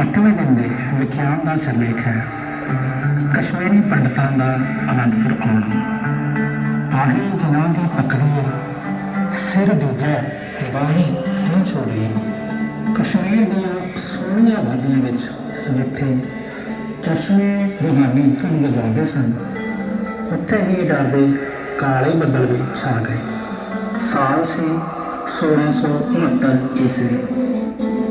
ਅੱਠਵੇਂ ਦਿਨ ਦੇ ਵਿਖਿਆਨ ਦਾ ਸਿਰਲੇਖ ਹੈ। ਕਸ਼ਮੀਰੀ ਪੰਡਤਾਂ ਦਾ ਅਨੰਦਪੁਰ ਆਉਣਾ। ਆਹੇ ਜਿਨ੍ਹਾਂ ਦੀ ਪਕੜੀ ਸਿਰ ਦੂਜਾ ਬਾਹੀ ਨਹੀਂ ਛੋੜੀ। ਕਸ਼ਮੀਰ ਦੀਆਂ ਸੋਹਣੀਆਂ ਵਾਦੀਆਂ ਵਿੱਚ ਜਿੱਥੇ ਚਸ਼ਮੇ ਰੂਹਾਨੀ ਧੁੰਦ ਵਜਾਉਂਦੇ ਸਨ, ਉੱਥੇ ਹੀ ਡਰਦੇ ਕਾਲੇ ਬੱਦਲ ਵੀ ਛਾ ਗਏ। ਸਾਲ ਸੀ 1669 ਈਸਵੀ।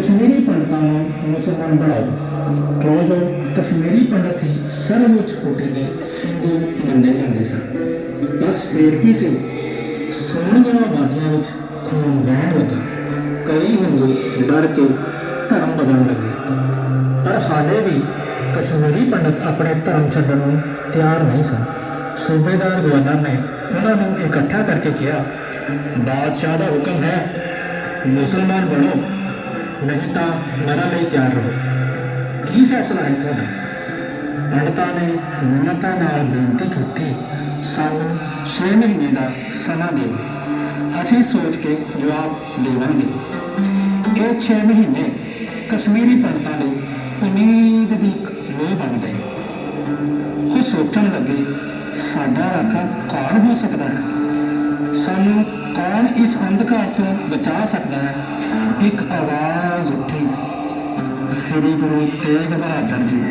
ਕਸ਼ਮੀਰੀ ਪੰਡਤਾਂ ਨੂੰ ਮੁਸਲਮਾਨ ਬਣਾਓ ਕਿਉਂ ਜੋ ਕਸ਼ਮੀਰੀ ਪੰਡਤ ਹੀ ਸਰਵਉੱਚ ਕੋਟि ਦੇ ਹਿੰਦੂ ਮੰਨੇ ਜਾਂਦੇ ਸਨ। ਬਸ ਫੇਰ ਕੀ ਸੀ? ਸੋਹਣੀਆਂ ਵਾਦੀਆਂ ਵਿੱਚ ਖੂਨ ਵਹਿਣ ਲੱਗਾ। ਕਈ ਹਿੰਦੂ ਡਰ ਕੇ ਧਰਮ ਬਦਲਣ ਲੱਗੇ। ਪਰ ਹਾਲੇ ਵੀ ਕਸ਼ਮੀਰੀ ਪੰਡਤ ਆਪਣੇ ਧਰਮ ਛੱਡਣ ਨੂੰ ਤਿਆਰ ਨਹੀਂ ਸਨ। ਸੂਬੇਦਾਰ ਗਵਰਨਰ ਨੇ ਉਹਨਾਂ ਨੂੰ ਇਕੱਠਾ ਕਰਕੇ ਕਿਹਾ, ਬਾਦਸ਼ਾਹ ਦਾ ਹੁਕਮ ਹੈ, ਮੁਸਲਮਾਨ ਬਣੋ। ਨਹੀਂ ਤਾਂ ਮਰਨ ਲਈ ਤਿਆਰ ਰਹੋ। ਕੀ ਫੈਸਲਾ ਹੈ ਤੁਹਾਡਾ? ਪੰਡਤਾਂ ਨੇ ਨਿਮਰਤਾ ਨਾਲ ਬੇਨਤੀ ਕੀਤੀ, ਸਾਨੂੰ 6 ਮਹੀਨੇ ਦਾ ਸਮਾਂ ਦਿਓ। ਅਸੀਂ ਸੋਚ ਕੇ ਜਵਾਬ ਦੇਵਾਂਗੇ। ਇਹ 6 ਮਹੀਨੇ ਕਸ਼ਮੀਰੀ ਪੰਡਤਾਂ ਲਈ ਉਮੀਦ ਦੀ ਲੋਹ ਬਣ ਗਏ। ਉਹ ਸੋਚਣ ਲੱਗੇ, ਸਾਡਾ ਰਾਖਾ ਕੌਣ ਹੋ ਸਕਦਾ ਹੈ? ਸਾਨੂੰ ਕੌਣ ਇਸ ਅੰਧਕਾਰ ਤੋਂ ਬਚਾ ਸਕਦਾ ਹੈ? ਇੱਕ ਆਵਾਜ਼ ਉੱਠੀ। ਸ੍ਰੀ ਗੁਰੂ ਤੇਗ ਬਹਾਦਰ ਜੀ।